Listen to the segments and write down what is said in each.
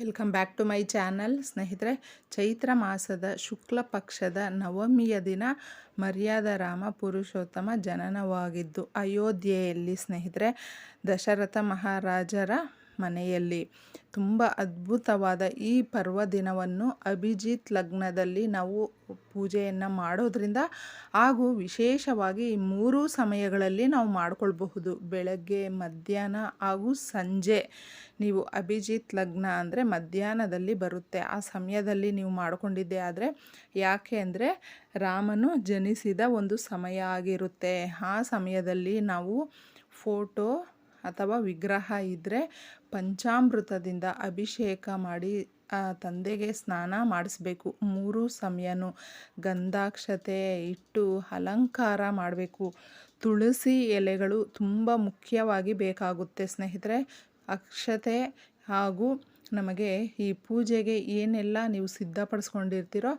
Welcome back to my channel ಸ್ನೇಹಿತರೆ, ಚೈತ್ರ ಮಾಸದ ಶುಕ್ಲ ಪಕ್ಷದ ನವಮಿಯ ದಿನ ಮರ್ಯಾದ ರಾಮ ಪುರುಷೋತ್ತಮ ಜನನವಾಗಿದ್ದು ಅಯೋಧ್ಯೆಯಲ್ಲಿ ಸ್ನೇಹಿತರೆ, ದಶರಥ ಮಹಾರಾಜರ ಮನೆಯಲ್ಲಿ. ತುಂಬ ಅದ್ಭುತವಾದ ಈ ಪರ್ವ ದಿನವನ್ನು ಅಭಿಜಿತ್ ಲಗ್ನದಲ್ಲಿ ನಾವು ಪೂಜೆಯನ್ನು ಮಾಡೋದ್ರಿಂದ ಹಾಗೂ ವಿಶೇಷವಾಗಿ ಈ ಮೂರೂ ಸಮಯಗಳಲ್ಲಿ ನಾವು ಮಾಡಿಕೊಳ್ಬಹುದು. ಬೆಳಗ್ಗೆ, ಮಧ್ಯಾಹ್ನ ಹಾಗೂ ಸಂಜೆ ನೀವು ಅಭಿಜಿತ್ ಲಗ್ನ ಅಂದರೆ ಮಧ್ಯಾಹ್ನದಲ್ಲಿ ಬರುತ್ತೆ. ಆ ಸಮಯದಲ್ಲಿ ನೀವು ಮಾಡಿಕೊಂಡಿದ್ದೆ ಆದರೆ ಯಾಕೆ ಅಂದರೆ ರಾಮನು ಜನಿಸಿದ ಒಂದು ಸಮಯ ಆಗಿರುತ್ತೆ. ಆ ಸಮಯದಲ್ಲಿ ನಾವು ಫೋಟೋ ಅಥವಾ ವಿಗ್ರಹ ಇದ್ದರೆ ಪಂಚಾಮೃತದಿಂದ ಅಭಿಷೇಕ ಮಾಡಿ ತಂದೆಗೆ ಸ್ನಾನ ಮಾಡಿಸ್ಬೇಕು. ಮೂರು ಸಮಯನೂ ಗಂಧಾಕ್ಷತೆ ಇಟ್ಟು ಅಲಂಕಾರ ಮಾಡಬೇಕು. ತುಳಸಿ ಎಲೆಗಳು ತುಂಬ ಮುಖ್ಯವಾಗಿ ಬೇಕಾಗುತ್ತೆ ಸ್ನೇಹಿತರೆ. ಅಕ್ಷತೆ ಹಾಗೂ ನಮಗೆ ಈ ಪೂಜೆಗೆ ಏನೆಲ್ಲ ನೀವು ಸಿದ್ಧಪಡಿಸ್ಕೊಂಡಿರ್ತೀರೋ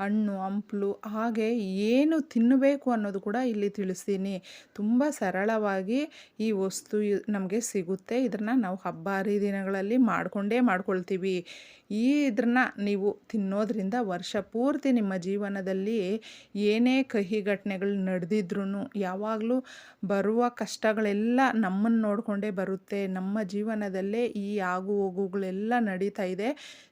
ಹಣ್ಣು, ಹಂಪ್ಲು, ಹಾಗೆ ಏನು ತಿನ್ನಬೇಕು ಅನ್ನೋದು ಕೂಡ ಇಲ್ಲಿ ತಿಳಿಸ್ತೀನಿ. ತುಂಬ ಸರಳವಾಗಿ ಈ ವಸ್ತು ನಮಗೆ ಸಿಗುತ್ತೆ. ಇದನ್ನು ನಾವು ಹಬ್ಬ ಹರಿದಿನಗಳಲ್ಲಿ ಮಾಡಿಕೊಂಡೇ ಮಾಡ್ಕೊಳ್ತೀವಿ. ಈ ಇದನ್ನ ನೀವು ತಿನ್ನೋದ್ರಿಂದ ವರ್ಷ ಪೂರ್ತಿ ನಿಮ್ಮ ಜೀವನದಲ್ಲಿ ಏನೇ ಕಹಿ ಘಟನೆಗಳು ನಡೆದಿದ್ರೂ ಯಾವಾಗಲೂ ಬರುವ ಕಷ್ಟಗಳೆಲ್ಲ ನಮ್ಮನ್ನು ನೋಡಿಕೊಂಡೇ ಬರುತ್ತೆ. ನಮ್ಮ ಜೀವನದಲ್ಲೇ ಈ ಆಗು ಹೋಗುಗಳೆಲ್ಲ ನಡೀತಾ ಇದೆ.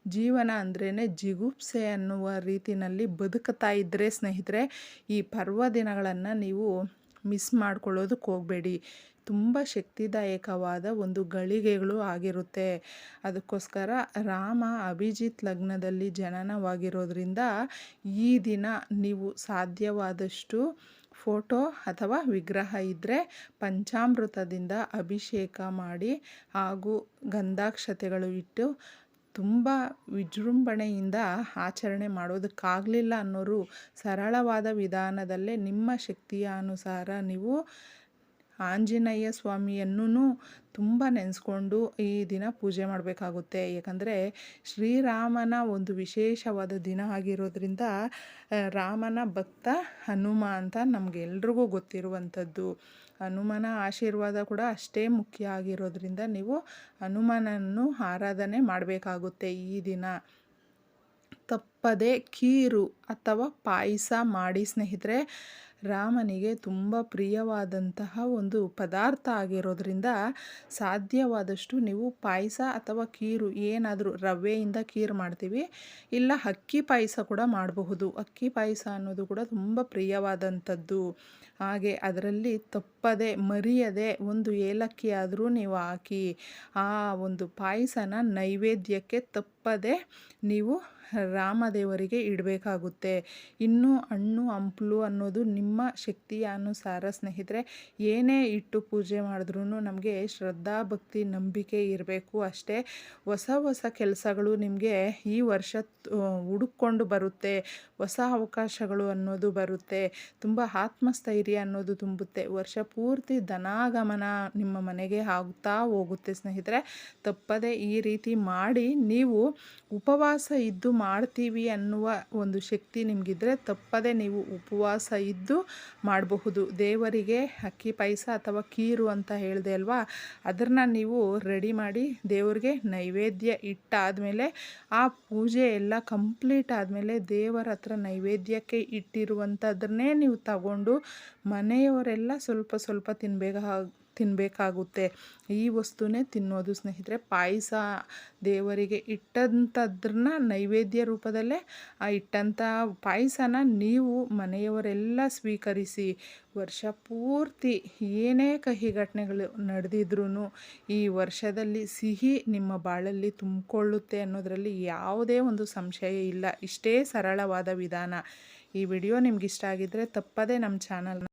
ಜೀವನ ಅಂದ್ರೇ ಜಿಗುಪ್ಸೆ ಅನ್ನುವ ರೀತಿಯಲ್ಲಿ ಬದುಕುತ್ತಾ ಇದ್ದರೆ ಸ್ನೇಹಿತರೆ ಈ ಪರ್ವ ದಿನಗಳನ್ನು ನೀವು ಮಿಸ್ ಮಾಡ್ಕೊಳ್ಳೋದಕ್ಕೆ ಹೋಗಬೇಡಿ. ತುಂಬ ಶಕ್ತಿದಾಯಕವಾದ ಒಂದು ಗಳಿಗೆಗಳು ಆಗಿರುತ್ತೆ. ಅದಕ್ಕೋಸ್ಕರ ರಾಮ ಅಭಿಜಿತ್ ಲಗ್ನದಲ್ಲಿ ಜನನವಾಗಿರೋದ್ರಿಂದ ಈ ದಿನ ನೀವು ಸಾಧ್ಯವಾದಷ್ಟು ಫೋಟೋ ಅಥವಾ ವಿಗ್ರಹ ಇದ್ದರೆ ಪಂಚಾಮೃತದಿಂದ ಅಭಿಷೇಕ ಮಾಡಿ ಹಾಗೂ ಗಂಧಾಕ್ಷತೆಗಳು ಇಟ್ಟು ತುಂಬ ವಿಜೃಂಭಣೆಯಿಂದ ಆಚರಣೆ ಮಾಡೋದಕ್ಕಾಗಲಿಲ್ಲ ಅನ್ನೋರು ಸರಳವಾದ ವಿಧಾನದಲ್ಲೇ ನಿಮ್ಮ ಶಕ್ತಿಯ ಅನುಸಾರ ನೀವು ಆಂಜನೇಯ ಸ್ವಾಮಿಯನ್ನು ತುಂಬ ನೆನೆಸ್ಕೊಂಡು ಈ ದಿನ ಪೂಜೆ ಮಾಡಬೇಕಾಗುತ್ತೆ. ಏಕೆಂದರೆ ಶ್ರೀರಾಮನ ಒಂದು ವಿಶೇಷವಾದ ದಿನ ಆಗಿರೋದ್ರಿಂದ ರಾಮನ ಭಕ್ತ ಹನುಮ ಅಂತ ನಮಗೆಲ್ರಿಗೂ ಗೊತ್ತಿರುವಂಥದ್ದು. ಹನುಮನ ಆಶೀರ್ವಾದ ಕೂಡ ಅಷ್ಟೇ ಮುಖ್ಯ ಆಗಿರೋದ್ರಿಂದ ನೀವು ಹನುಮನನ್ನು ಆರಾಧನೆ ಮಾಡಬೇಕಾಗುತ್ತೆ ಈ ದಿನ. ತಪ್ಪದೆ ಕೀರು ಅಥವಾ ಪಾಯಸ ಮಾಡಿ ಸ್ನೇಹಿತರೆ ರಾಮನಿಗೆ ತುಂಬ ಪ್ರಿಯವಾದಂತಹ ಒಂದು ಪದಾರ್ಥ ಆಗಿರೋದ್ರಿಂದ ಸಾಧ್ಯವಾದಷ್ಟು ನೀವು ಪಾಯಸ ಅಥವಾ ಕೀರು ಏನಾದರೂ ರವೆಯಿಂದ ಕೀರು ಮಾಡ್ತೀವಿ. ಇಲ್ಲ ಅಕ್ಕಿ ಪಾಯಸ ಕೂಡ ಮಾಡಬಹುದು. ಅಕ್ಕಿ ಪಾಯಸ ಅನ್ನೋದು ಕೂಡ ತುಂಬ ಪ್ರಿಯವಾದಂಥದ್ದು. ಹಾಗೆ ಅದರಲ್ಲಿ ತಪ್ಪದೆ ಮರಿಯದೆ ಒಂದು ಏಲಕ್ಕಿ ಆದರೂ ನೀವು ಹಾಕಿ ಆ ಒಂದು ಪಾಯಸನ ನೈವೇದ್ಯಕ್ಕೆ ತಪ್ಪದೆ ನೀವು ರಾಮದೇವರಿಗೆ ಇಡಬೇಕಾಗುತ್ತೆ. ಇನ್ನು ಹಣ್ಣು, ಹಂಪಲು ಅನ್ನೋದು ನಿಮ್ಮ ಶಕ್ತಿಯ ಅನುಸಾರ ಸ್ನೇಹಿತರೆ, ಏನೇ ಇಟ್ಟು ಪೂಜೆ ಮಾಡಿದ್ರೂ ನಮಗೆ ಶ್ರದ್ಧಾ, ಭಕ್ತಿ, ನಂಬಿಕೆ ಇರಬೇಕು ಅಷ್ಟೇ. ಹೊಸ ಹೊಸ ಕೆಲಸಗಳು ನಿಮಗೆ ಈ ವರ್ಷ ಹುಡುಕೊಂಡು ಬರುತ್ತೆ. ಹೊಸ ಅವಕಾಶಗಳು ಅನ್ನೋದು ಬರುತ್ತೆ. ತುಂಬ ಆತ್ಮಸ್ಥೈರ್ಯ ಅನ್ನೋದು ತುಂಬುತ್ತೆ. ವರ್ಷ ಪೂರ್ತಿ ಧನಾಗಮನ ನಿಮ್ಮ ಮನೆಗೆ ಆಗುತ್ತಾ ಹೋಗುತ್ತೆ ಸ್ನೇಹಿತರೆ. ತಪ್ಪದೆ ಈ ರೀತಿ ಮಾಡಿ ನೀವು ಉಪವಾಸ ಇದ್ದು ಮಾಡ್ತೀವಿ ಅನ್ನುವ ಒಂದು ಶಕ್ತಿ ನಿಮಗಿದ್ರೆ ತಪ್ಪದೆ ನೀವು ಉಪವಾಸ ಇದ್ದು ಮಾಡಬಹುದು. ದೇವರಿಗೆ ಅಕ್ಕಿ ಪಾಯಸ ಅಥವಾ ಕೀರು ಅಂತ ಹೇಳಿದೆ ಅಲ್ವಾ? ಅದನ್ನು ನೀವು ರೆಡಿ ಮಾಡಿ ದೇವರಿಗೆ ನೈವೇದ್ಯ ಇಟ್ಟಾದಮೇಲೆ ಆ ಪೂಜೆ ಎಲ್ಲ ಕಂಪ್ಲೀಟ್ ಆದಮೇಲೆ ದೇವರ ಹತ್ರ ನೈವೇದ್ಯಕ್ಕೆ ಇಟ್ಟಿರುವಂಥದ್ದನ್ನೇ ನೀವು ತಗೊಂಡು ಮನೆಯವರೆಲ್ಲ ಸ್ವಲ್ಪ ಸ್ವಲ್ಪ ತಿನ್ಬೇಕಾ ತಿನ್ನಬೇಕಾಗುತ್ತೆ ಈ ವಸ್ತುನೇ ತಿನ್ನೋದು ಸ್ನೇಹಿತರೆ, ಪಾಯಸ ದೇವರಿಗೆ ಇಟ್ಟಂಥದ್ರನ್ನ ನೈವೇದ್ಯ ರೂಪದಲ್ಲೇ, ಆ ಇಟ್ಟಂಥ ಪಾಯಸನ ನೀವು ಮನೆಯವರೆಲ್ಲ ಸ್ವೀಕರಿಸಿ, ವರ್ಷ ಪೂರ್ತಿ ಏನೇ ಕಹಿ ಘಟನೆಗಳು ನಡೆದಿದ್ರೂ ಈ ವರ್ಷದಲ್ಲಿ ಸಿಹಿ ನಿಮ್ಮ ಬಾಳಲ್ಲಿ ತುಂಬಿಕೊಳ್ಳುತ್ತೆ ಅನ್ನೋದರಲ್ಲಿ ಯಾವುದೇ ಒಂದು ಸಂಶಯ ಇಲ್ಲ. ಇಷ್ಟೇ ಸರಳವಾದ ವಿಧಾನ. ಈ ವಿಡಿಯೋ ನಿಮ್ಗೆ ಇಷ್ಟ ಆಗಿದ್ದರೆ ತಪ್ಪದೇ ನಮ್ಮ ಚಾನಲ್ನ